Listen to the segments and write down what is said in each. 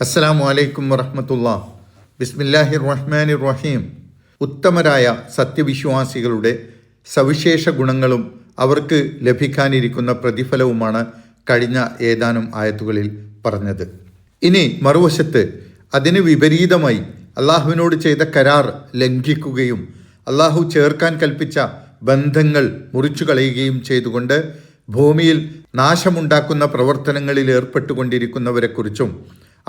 അസ്സലാമു വലൈക്കും വറഹമത്തുള്ള ബിസ്മില്ലാഹിർ റഹ്മാനിർ റഹീം ഉത്തമരായ സത്യവിശ്വാസികളുടെ സവിശേഷ ഗുണങ്ങളും അവർക്ക് ലഭിക്കാനിരിക്കുന്ന പ്രതിഫലവുമാണ് കഴിഞ്ഞ ഏതാനും ആയത്തുകളിൽ പറഞ്ഞത്. ഇനി മറുവശത്ത് അതിന് വിപരീതമായി അള്ളാഹുവിനോട് ചെയ്ത കരാർ ലംഘിക്കുകയും അള്ളാഹു ചേർക്കാൻ കൽപ്പിച്ച ബന്ധങ്ങൾ മുറിച്ചു കളയുകയും ചെയ്തുകൊണ്ട് ഭൂമിയിൽ നാശമുണ്ടാക്കുന്ന പ്രവർത്തനങ്ങളിൽ ഏർപ്പെട്ടുകൊണ്ടിരിക്കുന്നവരെക്കുറിച്ചും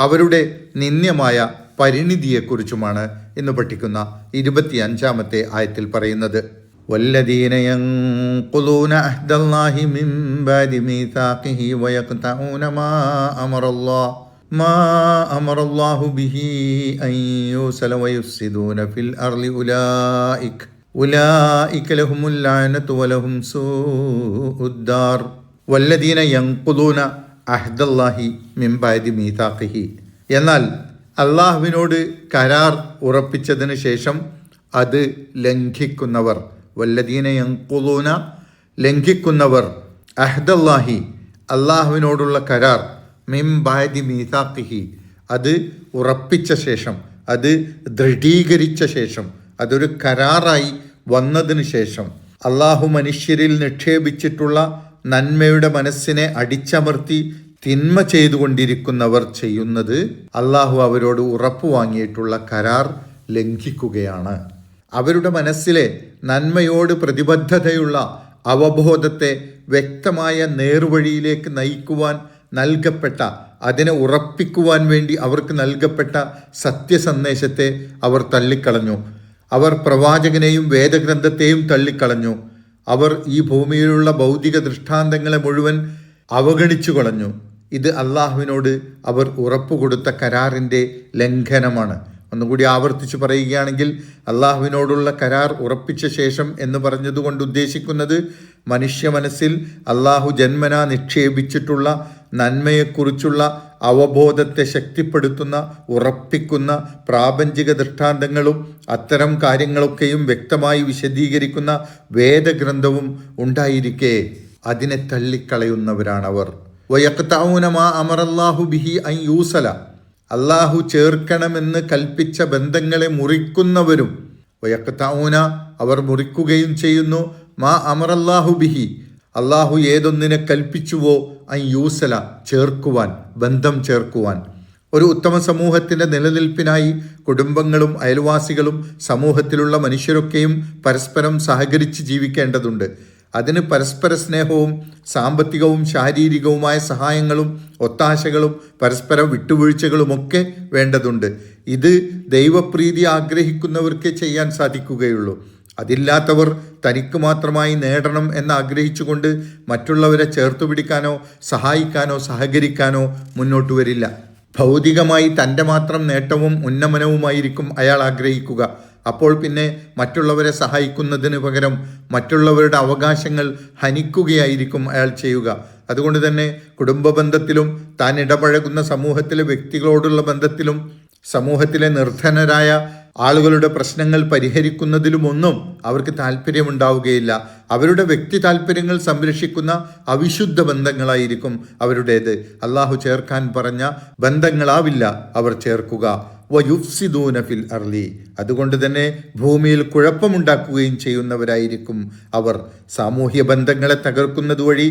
അവരുടെ നിന്ദ്യമായ പരിണിതിയെക്കുറിച്ചുമാണ് ഇന്ന് പഠിക്കുന്ന ഇരുപത്തി അഞ്ചാമത്തെ ആയത്തിൽ പറയുന്നത് والذين ينقضون عهد الله من بعد ميثاقه ويقطعون ما أمر الله ما أمر الله به أن يوصل ويفسدون في الأرض أولئك أولئك لهم اللعنة ولهم سوء الدار والذين ينقضون അഹ്ദല്ലാഹി മിംബായതി മീതാഖിഹി. എന്നാൽ അള്ളാഹുവിനോട് കരാർ ഉറപ്പിച്ചതിന് ശേഷം അത് ലംഘിക്കുന്നവർ വല്ലദീന യങ്കുലൂന ലംഘിക്കുന്നവർ അഹ്ദല്ലാഹി അള്ളാഹുവിനോടുള്ള കരാർ മിംബായതി മീതാഖിഹി അത് ഉറപ്പിച്ച ശേഷം അത് ദൃഢീകരിച്ച ശേഷം അതൊരു കരാറായി വന്നതിന് ശേഷം അള്ളാഹു മനുഷ്യരിൽ നിക്ഷേപിച്ചിട്ടുള്ള നന്മയുടെ മനസ്സിനെ അടിച്ചമർത്തി തിന്മ ചെയ്തുകൊണ്ടിരിക്കുന്നവർ ചെയ്യുന്നത് അള്ളാഹു അവരോട് ഉറപ്പു വാങ്ങിയിട്ടുള്ള കരാർ ലംഘിക്കുകയാണ്. അവരുടെ മനസ്സിലെ നന്മയോട് പ്രതിബദ്ധതയുള്ള അവബോധത്തെ വ്യക്തമായ നേർവഴിയിലേക്ക് നയിക്കുവാൻ നൽകപ്പെട്ട അതിനെ ഉറപ്പിക്കുവാൻ വേണ്ടി അവർക്ക് നൽകപ്പെട്ട സത്യസന്ദേശത്തെ അവർ തള്ളിക്കളഞ്ഞു. അവർ പ്രവാചകനെയും വേദഗ്രന്ഥത്തെയും തള്ളിക്കളഞ്ഞു. അവർ ഈ ഭൂമിയിലുള്ള ഭൗതിക ദൃഷ്ടാന്തങ്ങളെ മുഴുവൻ അവഗണിച്ചു കളഞ്ഞു. ഇത് അള്ളാഹുവിനോട് അവർ ഉറപ്പുകൊടുത്ത കരാറിന്റെ ലംഘനമാണ്. ഒന്നുകൂടി ആവർത്തിച്ചു പറയുകയാണെങ്കിൽ അള്ളാഹുവിനോടുള്ള കരാർ ഉറപ്പിച്ച ശേഷം എന്ന് പറഞ്ഞതുകൊണ്ട് ഉദ്ദേശിക്കുന്നത് മനുഷ്യ മനസ്സിൽ അള്ളാഹു ജന്മന നിക്ഷേപിച്ചിട്ടുള്ള നന്മയെക്കുറിച്ചുള്ള അവബോധത്തെ ശക്തിപ്പെടുത്തുന്ന ഉറപ്പിക്കുന്ന പ്രാപഞ്ചിക ദൃഷ്ടാന്തങ്ങളും അത്തരം കാര്യങ്ങളൊക്കെയും വ്യക്തമായി വിശദീകരിക്കുന്ന വേദഗ്രന്ഥവും ഉണ്ടായിരിക്കെ. അതിനെ തള്ളിക്കളയുന്നവരാണവർ. വയക്താവുനമാ അമറല്ലാഹു ബിഹി ഐ യൂസല. അള്ളാഹു ചേർക്കണമെന്ന് കൽപ്പിച്ച ബന്ധങ്ങളെ മുറിക്കുന്നവരും. വയക്താവുന അവർ മുറിക്കുകയും ചെയ്യുന്നു. മാ അമറല്ലാഹു ബിഹി. അള്ളാഹു ഏതൊന്നിനെ കൽപ്പിച്ചുവോ ഐ യൂസല ചേർക്കുവാൻ ബന്ധം ചേർക്കുവാൻ. ഒരു ഉത്തമ സമൂഹത്തിന്റെ നിലനിൽപ്പിനായി കുടുംബങ്ങളും അയൽവാസികളും സമൂഹത്തിലുള്ള മനുഷ്യരൊക്കെയും പരസ്പരം സഹകരിച്ച് ജീവിക്കേണ്ടതുണ്ട്. അതിന് പരസ്പര സ്നേഹവും സാമ്പത്തികവും ശാരീരികവുമായ സഹായങ്ങളും ഒത്താശകളും പരസ്പര വിട്ടുവീഴ്ചകളുമൊക്കെ വേണ്ടതുണ്ട്. ഇത് ദൈവപ്രീതി ആഗ്രഹിക്കുന്നവർക്കേ ചെയ്യാൻ സാധിക്കുകയുള്ളൂ. അതില്ലാത്തവർ തനിക്ക് മാത്രമായി നേടണം എന്ന് ആഗ്രഹിച്ചുകൊണ്ട് മറ്റുള്ളവരെ ചേർത്തു പിടിക്കാനോ സഹായിക്കാനോ സഹകരിക്കാനോ മുന്നോട്ട് വരില്ല. ഭൗതികമായി തന്റെ മാത്രം നേട്ടവും ഉന്നമനവുമായിരിക്കും അയാൾ ആഗ്രഹിക്കുക. അപ്പോൾ പിന്നെ മറ്റുള്ളവരെ സഹായിക്കുന്നതിന് പകരം മറ്റുള്ളവരുടെ അവകാശങ്ങൾ ഹനിക്കുകയായിരിക്കും അയാൾ ചെയ്യുക. അതുകൊണ്ട് തന്നെ കുടുംബ ബന്ധത്തിലും താൻ ഇടപഴകുന്ന സമൂഹത്തിലെ വ്യക്തികളോടുള്ള ബന്ധത്തിലും സമൂഹത്തിലെ നിർധനരായ ആളുകളുടെ പ്രശ്നങ്ങൾ പരിഹരിക്കുന്നതിലുമൊന്നും അവർക്ക് താല്പര്യമുണ്ടാവുകയില്ല. അവരുടെ വ്യക്തി താല്പര്യങ്ങൾ സംരക്ഷിക്കുന്ന അവിശുദ്ധ ബന്ധങ്ങളായിരിക്കും അവരുടേത്. അള്ളാഹു ചേർക്കാൻ പറഞ്ഞ ബന്ധങ്ങളാവില്ല അവർ ചേർക്കുക. വയുഫ്സിദൂന ഫിൽ അർലി അതുകൊണ്ട് തന്നെ ഭൂമിയിൽ കുഴപ്പമുണ്ടാക്കുകയും ചെയ്യുന്നവരായിരിക്കും അവർ. സാമൂഹ്യ ബന്ധങ്ങളെ തകർക്കുന്നത് വഴി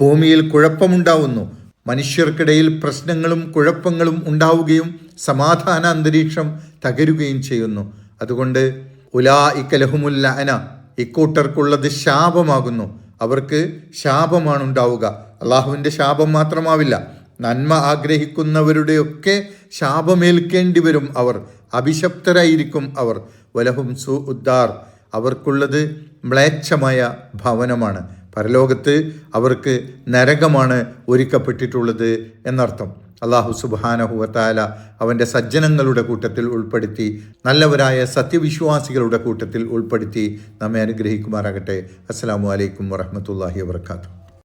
ഭൂമിയിൽ കുഴപ്പമുണ്ടാവുന്നു. മനുഷ്യർക്കിടയിൽ പ്രശ്നങ്ങളും കുഴപ്പങ്ങളും ഉണ്ടാവുകയും സമാധാന അന്തരീക്ഷം തകരുകയും ചെയ്യുന്നു. അതുകൊണ്ട് ഉലാ ഇക്കലഹുമുല്ല അന ഇക്കൂട്ടർക്കുള്ളത് ശാപമാകുന്നു. അവർക്ക് ശാപമാണ് ഉണ്ടാവുക അള്ളാഹുവിന്റെ ശാപം മാത്രമാവില്ല. നന്മ ആഗ്രഹിക്കുന്നവരുടെയൊക്കെ ശാപമേൽക്കേണ്ടി വരും അവർ. അഭിശപ്തരായിരിക്കും അവർ. വലഹും സു ഉദ്ദാർ അവർക്കുള്ളത് മ്ലേച്ഛമായ ഭവനമാണ്. പരലോകത്ത് അവർക്ക് നരകമാണ് ഒരുക്കപ്പെട്ടിട്ടുള്ളത് എന്നർത്ഥം. അള്ളാഹു സുബാനഹുവത്തായ അവന്റെ സജ്ജനങ്ങളുടെ കൂട്ടത്തിൽ ഉൾപ്പെടുത്തി നല്ലവരായ സത്യവിശ്വാസികളുടെ കൂട്ടത്തിൽ ഉൾപ്പെടുത്തി നമ്മെ അനുഗ്രഹിക്കുമാറാകട്ടെ. അസ്സാം വലൈക്കും വറഹമത്തല്ലാഹി വാത്തു